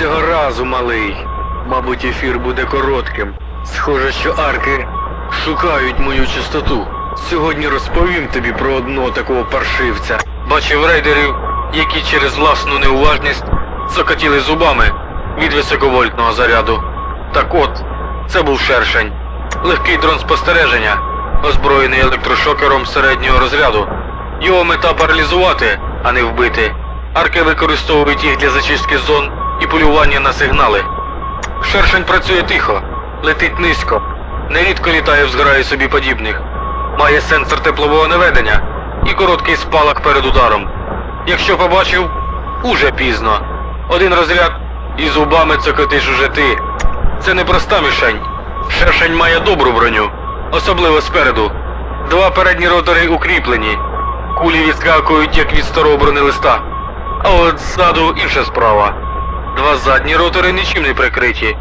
цього разу, малий. Мабуть, ефір буде коротким. Схоже, що арки шукають мою чистоту. Сьогодні розповім тобі про одного такого паршивця. Бачив рейдерів, які через власну неуважність цокотіли зубами від високовольтного заряду. Так от, це був шершень. Легкий дрон спостереження, озброєний електрошокером середнього розряду. Його мета паралізувати, а не вбити. Арки використовують їх для зачистки зон і полювання на сигнали. Шершень працює тихо, летить низько, нерідко літає в зграї собі подібних. Має сенсор теплового наведення і короткий спалах перед ударом. Якщо побачив, уже пізно. Один розряд і зубами цокотиш уже ти. Це не проста мішень. Шершень має добру броню, особливо спереду. Два передні ротори укріплені. Кулі відскакують, як від старого бронелиста. А от ззаду інша справа. Два задні ротори нічим не прикриті.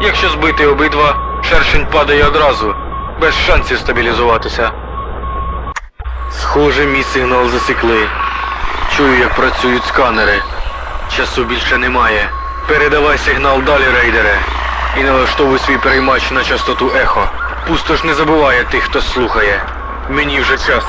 Якщо збити обидва, шершень падає одразу, без шансів стабілізуватися. Схоже, мій сигнал засікли. Чую, як працюють сканери. Часу більше немає. Передавай сигнал далі, рейдере. І налаштовуй свій переймач на частоту ехо. Пустош не забуває тих, хто слухає. Мені вже час.